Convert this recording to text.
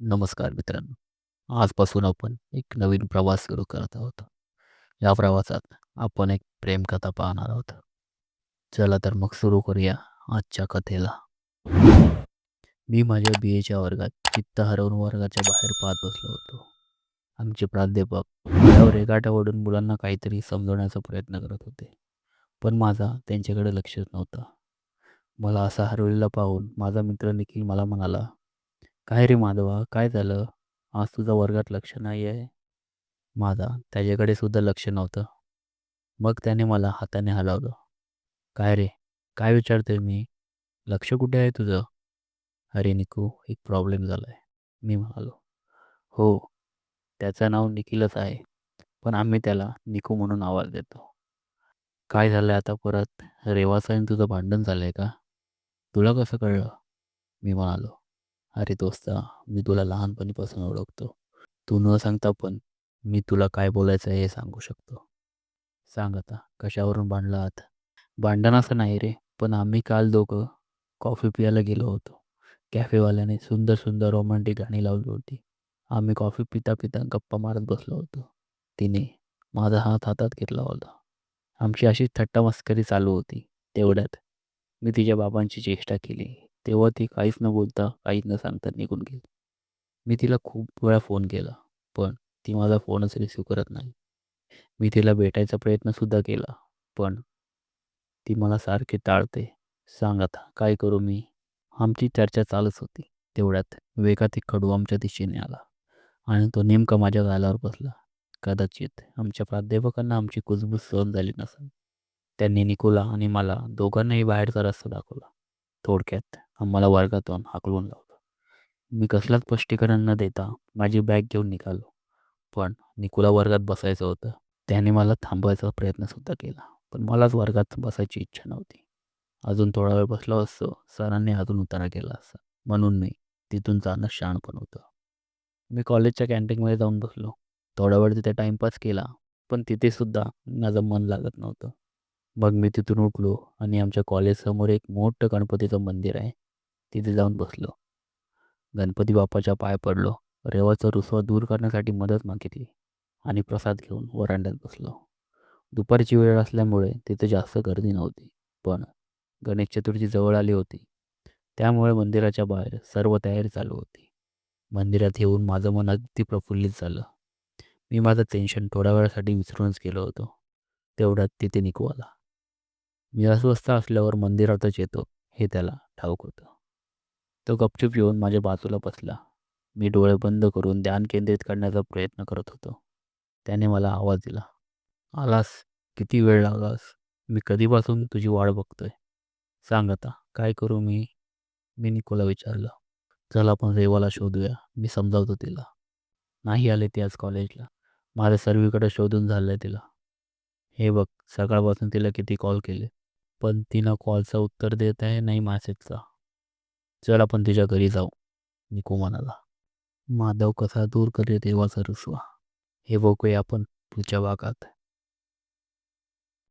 नमस्कार मित्रांनो. आजपासून आपण एक नवीन प्रवास सुरू करत आहोत. या प्रवासात आपण एक प्रेमकथा पाहणार आहोत. चला तर मग सुरू करूया आजच्या कथेला. मी माझ्या बी एच्या वर्गात चित्त हरवून वर्गाच्या बाहेर पाहत बसलो होतो. आमचे प्राध्यापक माझ्यावर रेगाटा ओढून मुलांना काहीतरी समजवण्याचा प्रयत्न करत होते. पण माझा त्यांच्याकडे लक्षच नव्हता. मला असा हरवलेला पाहून माझा मित्र निखिल मला म्हणाला काय रे माधवा? काय झालं? आज तुझा वर्गात लक्ष नाही आहे माझा? त्याच्याकडे सुद्धा लक्ष नव्हतं. मग त्याने मला हाताने हलवलं. काय रे? काय विचारतोय मी? लक्ष कुठे आहे तुझं? अरे निकू एक प्रॉब्लेम झाला आहे मी म्हणालो. हो त्याचं नाव निखिलच आहे. पण आम्ही त्याला निकू म्हणून आवाज देतो. काय झालं आता परत? रेवाचं तुझं भांडण झालं आहे का? तुला कसं कळलं? मी म्हणालो. अरे दोस्ता मी तुला लहानपणीपासून ओळखतो. तू न सांगता पण मी तुला काय बोलायचं आहे हे सांगू शकतो. सांग आता कशावरून भांडला आहात भांडण असं नाही रे पण आम्ही काल दोघं कॉफी पियाला गेलो होतो. कॅफेवाल्याने सुंदर सुंदर रोमॅन्टिक गाणी लावली होती. आम्ही कॉफी पिता पिता गप्पा मारत बसलो होतो. तिने माझा हात हातात घेतला होता. आमची अशी थट्टा मस्करी चालू होती. तेवढ्यात मी तिच्या बाबांची चेष्टा केली. तेव्हा ती काहीच न बोलता काहीच न सांगता निघून गेली. मी तिला खूप वेळा फोन केला पण ती माझा फोनच रिसीव करत नाही. मी तिला भेटायचा प्रयत्नसुद्धा केला पण ती मला सारखे टाळते. सांग आता काय करू मी? आमची चर्चा चालूच होती. तेवढ्यात वेगात एक खडू आमच्या दिशेने आला आणि तो नेमका माझ्या गालावर बसला. कदाचित आमच्या प्राध्यापकांना आमची कुजबूज सहन झाली नसेल. त्यांनी निकोला आणि मला दोघांनाही बाहेरचा रस्ता दाखवला. थोडक्यात आम्हाला वर्गातून हाकलून लावलं मी कसलाच स्पष्टीकरण न देता माझी बॅग घेऊन निघालो. पण निकोला वर्गात बसायचं होतं. त्याने मला थांबवायचा प्रयत्नसुद्धा केला. पण मलाच वर्गात बसायची इच्छा नव्हती. अजून थोडा वेळ बसलो असतो. सरांनी अजून उतारा केला असता. म्हणून मी तिथून जाणं शाणपण होतं. मी कॉलेजच्या कॅन्टीनमध्ये जाऊन बसलो. थोडा वेळ तिथे टाईमपास केला. पण तिथेसुद्धा माझं मन लागत नव्हतं. मग मी तिथून उठलो आणि आमच्या कॉलेजसमोर एक मोठं गणपतीचं मंदिर आहे. तिथे जाऊन बसलो. गणपती बाप्पाच्या पाय पडलो. रेवाचा रुसवा दूर करण्यासाठी मदत मागितली आणि प्रसाद घेऊन वरांड्यात बसलो. दुपारची वेळ असल्यामुळे तिथे जास्त गर्दी नव्हती पण गणेश चतुर्थी जवळ आली होती. त्यामुळे मंदिराच्या बाहेर सर्व तयारी चालू होती. मंदिरात येऊन माझं मन अगदी प्रफुल्लित झालं. मी माझं टेन्शन थोड्या वेळासाठी विसरूनच गेलो होतो. तेवढ्यात तिथे निकू आला. मी अस्वस्थ असल्यावर मंदिरातच येतो हे त्याला ठाऊक होतं. तो गपचूप येऊन माझ्या बाजूला बसला. मी डोळे बंद करून ध्यान केंद्रित करण्याचा प्रयत्न करत होतो. त्याने मला आवाज दिला आलास? किती वेळ लागलास? मी कधीपासून तुझी वाट बघतोय? सांग आता काय करू मी? मी निकोला विचारलं चल आपण रेवाला शोधूया. मी समजावतो तिला. नाही आले ती आज कॉलेजला. माझं सर्वीकडे शोधून झालं आहे तिला. हे बघ सकाळपासून तिला किती कॉल केले पण तिनं कॉलचं उत्तर देत आहे नाही मॅसेजचा. चल आपण तिच्या घरी जाऊ निको म्हणाला माधव कसा दूर करे देवाचा रुसवा हे बघूया आपण पुढच्या भागात.